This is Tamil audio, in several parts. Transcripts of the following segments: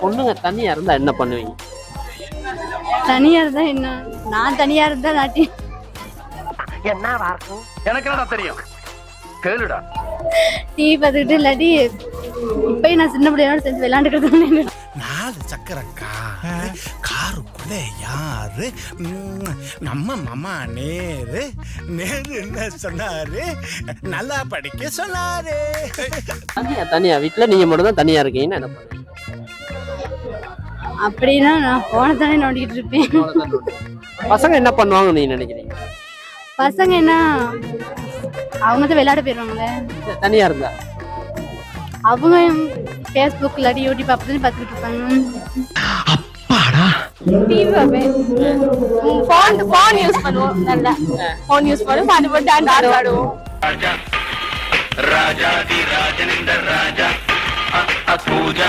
பொண்ணுங்க தனியா இருந்தா என்ன பண்ணுவீங்க? தனியா இருந்தா என்ன? நான் தனியா இருந்தா நாட்டி. எனக்கு என்னடா தெரியும்? கேளுடா. டிவி பார்த்துக்கிட்டு இல்லாட்டி இப்பயும் நான் சின்ன பிள்ளையோட சேர்ந்து விளையாண்டுக்கிட்டு நாலு சக்கர காரு காருக்குள்ள யாரு? நம்ம மாமா நேரு நேரு என்ன சொன்னாரு? நல்லா படிக்க சொன்னாரு. தனியா தனியா. வீட்டுல நீங்க மட்டும் தான் தனியா இருக்கீங்கன்னு என்ன பண்ணுவீங்க? அப்படின்னா நான் போன தானே நோண்டிக்கிட்டு இருப்பேன். பசங்க என்ன பண்ணுவாங்க நீங்க நினைக்கிறீங்க? பசங்க என்ன அவங்க தான் விளையாட போயிடுவாங்களே. தனியா இருந்தா? அவங்க ஃபேஸ்புக் இல்லாட்டி யூடியூப் அப்படின்னு பார்த்துக்கிட்டு இருப்பாங்க. டிவி பார்ப்பேன் ஃபோன் ஃபோன் யூஸ் பண்ணுவோம் நல்லா. ஃபோன் யூஸ் பண்ணுவோம் பாட்டு போட்டு டான்ஸ் ஆடுவோம். ராஜாதி ராஜனிந்த ராஜா பூஜா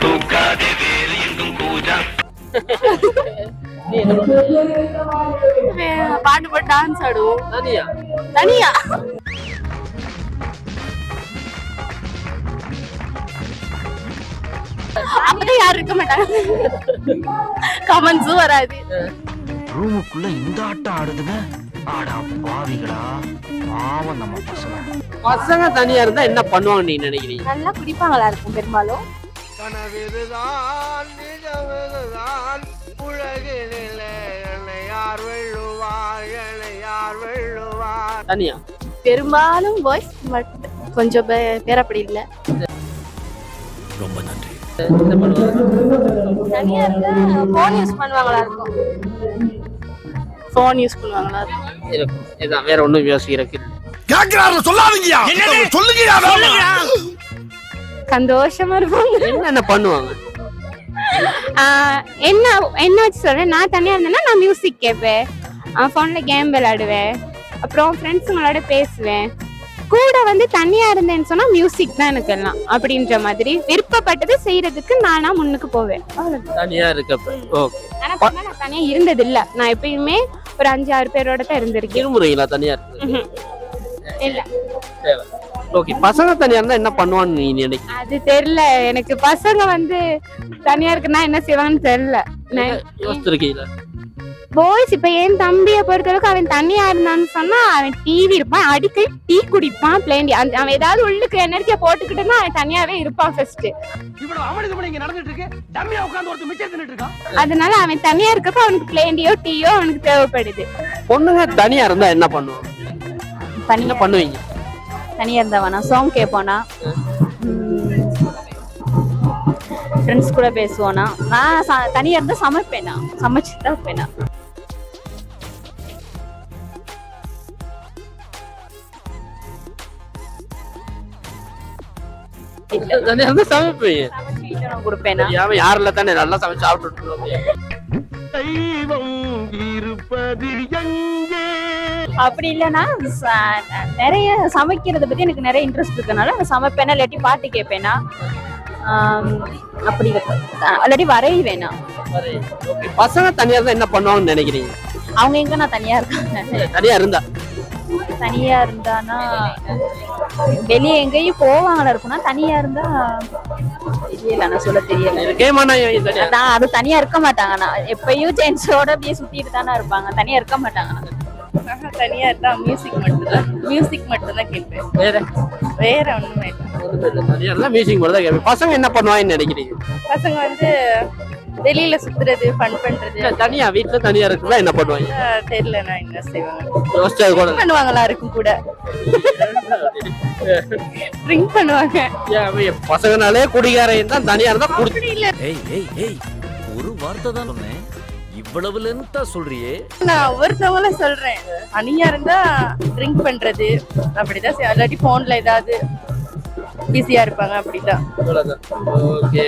என்ன பண்ணுவீங்க? வே- பாட்டு போட்டு டான்ஸ் ஆடுவோம். தனியா? தனியா. அப்படி யாரும் இருக்க மாட்டாங்க. கமெண்ட்ஸும் வராது. ரூமுக்குள்ள இந்த ஆட்டம் ஆடுதுங்க. ஆடா பாவிகளா. பாவம் நம்ம பசங்க. பசங்க தனியா இருந்தா என்ன பண்ணுவாங்க நீங்க நினைக்கிறீங்க? நல்லா குடிப்பாங்களா இருக்கும் பெரும்பாலும்? கனவிதுதான் நிஜமிதுதான் உலகினிலே என்னை யார் வெல்லுவார் என்னை யார் வெல்லுவார்? தனியா? பெரும்பாலும் பாய்ஸ் பட் கொஞ்சம் பே- பேர் அப்படி இல்ல. ரொம்ப நன்றி. தனியா இருந்தா ஃபோன் யூஸ் பண்ணுவாங்களா இருக்கும்? ஃபோன் யூஸ் பண்ணுவாங்களா இருக்கும்? இருக்கும் இதான் வேற ஒண்ணும் யோசிக்கிறதுக்கு இல்ல. கேக்குறாரு சொல்லாதீங்கயா சொல்லுங்கயா சந்தோஷமா இருப்பாங்க என்னென்ன பண்ணுவாங்க? என்ன என்ன வச்சு சொல்றேன்? நான் தனியா இருந்தேன்னா நான் மியூசிக் கேட்பேன் ஃபோன்ல கேம் விளையாடுவேன். அப்புறம் ஃப்ரெண்ட்ஸுங்களோட பேசுவேன். கூட வந்து தனியா இருந்தேன்னு சொன்னா மியூசிக் தான் எனக்கு எல்லாம் அப்படின்ற மாதிரி. விருப்பப்பட்டது செய்யறதுக்கு நானா முன்னுக்கு போவேன். தனியா இருக்கப்ப. ஆனா நான் தனியா இருந்தது இல்ல நான் எப்பயுமே ஒரு அஞ்சு ஆறு பேரோட தான் இருந்திருக்கேன். தனியா. இல்ல. ஓகே பசங்க தனியா இருந்தா என்ன பண்ணுவான்னு நீ நினைக்கிறீங்க அது தெரியல. எனக்கு பசங்க வந்து தனியா இருக்குன்னா என்ன செய்வாங்கன்னு தெரியல. யோசிச்சிருக்கீங்களா? பாய்ஸ் இப்ப என் தம்பிய பொறுத்தளவுக்கு அவன் தனியா இருந்தான்னு சொன்னா அவன் டிவி இருப்பான் அடிக்கடி டீ குடிப்பான் பிளேண்டி அவன் ஏதாவது உள்ளுக்கு எனர்ஜியா போட்டுக்கிட்டுன்னா அவன் தனியாவே இருப்பான் ஃபர்ஸ்ட் இவ்வளவு அமளிதம் இங்க நடந்துட்டு இருக்கு. டம்மியா உட்கார்ந்து ஒருத்தர் மிச்சம் தின்னுட்டு இருக்கான். அதனால அவன் தனியா இருக்கப்ப அவனுக்கு பிளேண்டியோ டீயோ அவனுக்கு தேவைப்படுது. பொண்ணுங்க தனியா இருந்தா என்ன பண்ணுவாங்க? என்ன பண்ணுவீங்க? தனியா இருந்தா வேணா சாங் கேட்போனா ஃப்ரெண்ட்ஸ் கூட பேசுவோனா? நான் ச- தனியா இருந்தா சமைப்பேனா? சமைச்சு தான் தானே நல்லா சமைச்சு சாப்பிட்டு தெய்வம் இருப்பது எங்கே அப்படி இல்லைன்னா நிறைய சமைக்கிறத பத்தி எனக்கு நிறைய இன்ட்ரெஸ்ட் இருக்கனால நான் சமைப்பேனா இல்லாட்டி பாட்டு கேட்பேனா அப்படி. அஹ் இல்லாட்டி வரைவேனா. பசங்க தனியா இருந்தா என்ன பண்ணுவாங்கன்னு நினைக்கிறீங்க? அவங்க எங்க நான் தனியா இருக்காங்க? தனியா இருந்தா. தனியா இருந்தானா வெளியே எங்கேயும் போவாங்களா இருக்கும்னா தனியா இருந்தா தெரியல நான் சொல்ல தெரியல. அது தனியா இருக்க மாட்டாங்க. நான் எப்பயும் ஜென்ஸோட அப்படியே சுத்திட்டு தானே இருப்பாங்க. தனியா இருக்க மாட்டாங்க. தனியா இருந்தா மியூசிக் மட்டும்தான். மியூசிக் மட்டும்தான் கேட்பேன். வேற? வேற ஒண்ணுமே இல்லை. இருந்தா மியூசிக் மட்டும் தான் கேட்பேன். பசங்க என்ன பண்ணுவாங்கன்னு நினைக்கிறீங்க? பசங்க வந்து வெளியில சுத்துறது ஃபன் பண்றது. தனியா வீட்டுல தனியா இருக்குதா என்ன பண்ணுவாங்க? தெரியல நான் என்ன செய்வாங்க யோசிச்சது கூட. பண்ணுவாங்களா இருக்கும் கூட? ட்ரிங்க் பண்ணுவாங்க. பசங்கனாலே குடிகாரையும் தான் தனியா இருந்தா குடி ஏய் ஏய் ஏய் ஒரு வார்த்தை தான் சொன்னேன். இவ்வளவு லென்த்தா சொல்றியே? நான் ஒருத்தவங்கள சொல்றேன். தனியா இருந்தா ட்ரிங்க் பண்றது அப்படிதான். இல்லாட்டி போன்ல ஏதாவது பிஸியா இருப்பாங்க அப்படிதான். அவ்வளவுதான். ஓகே